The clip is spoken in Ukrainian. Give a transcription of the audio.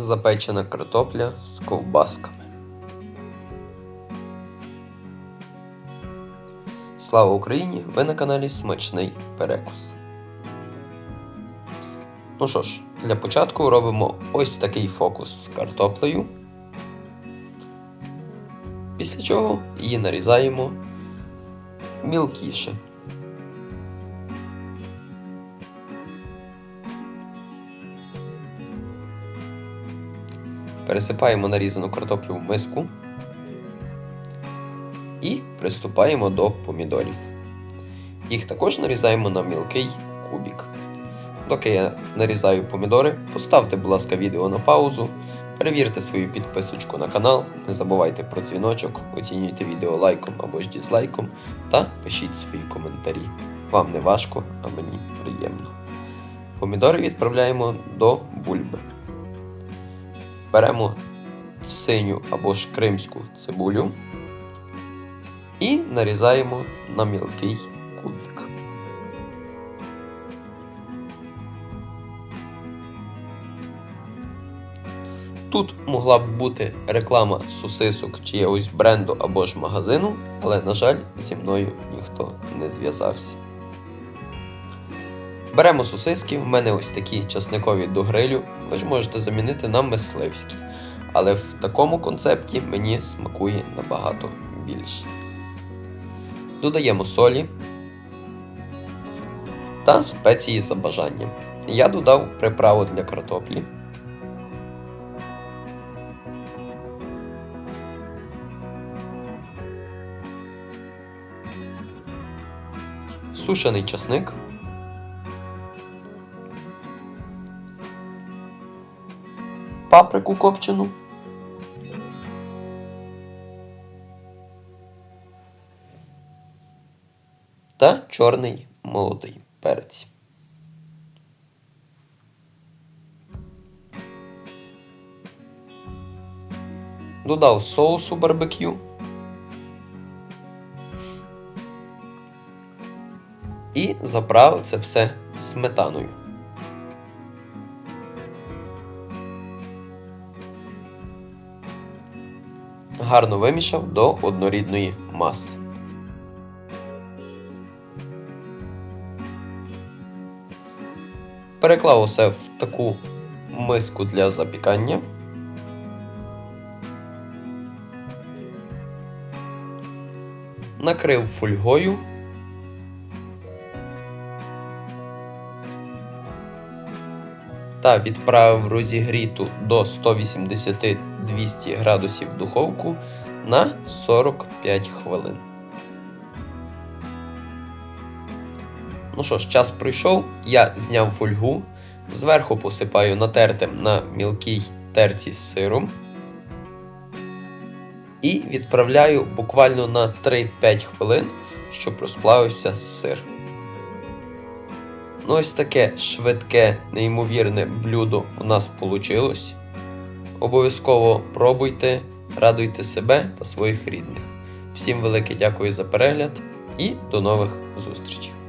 запечена картопля з ковбасками. Слава Україні! Ви на каналі Смачний Перекус. Ну що ж, для початку робимо ось такий фокус з картоплею. Після чого її нарізаємо мілкіше. Пересипаємо нарізану картоплю в миску і приступаємо до помідорів. Їх також нарізаємо на мілкий кубік. Доки я нарізаю помідори, поставте, будь ласка, відео на паузу, перевірте свою підписочку на канал, не забувайте про дзвіночок, оцінюйте відео лайком або ж дізлайком та пишіть свої коментарі. Вам не важко, а мені приємно. Помідори відправляємо до бульби. Беремо синю або ж кримську цибулю і нарізаємо на мілкий кубик. Тут могла б бути реклама сосисок чиєгось бренду або ж магазину, але, на жаль, зі мною ніхто не зв'язався. Беремо сосиски, в мене ось такі часникові до грилю, ви ж можете замінити на мисливські, але в такому концепті мені смакує набагато більше. Додаємо солі та спеції за бажанням. Я додав приправу для картоплі. Сушений часник. Паприку копчену. Та чорний молодий перець. Додав соусу барбекю. І заправив це все сметаною. Гарно вимішав до однорідної маси. Переклав усе в таку миску для запікання. Накрив фольгою. Та відправив розігріту до 180-200 градусів духовку на 45 хвилин. Ну що ж, час пройшов, я зняв фольгу, зверху посипаю натертим на мілкій терці сиром. І відправляю буквально на 3-5 хвилин, щоб розплавився сир. Ну, ось таке швидке, неймовірне блюдо у нас вийшло. Обов'язково пробуйте, радуйте себе та своїх рідних. Всім велике дякую за перегляд і до нових зустрічей!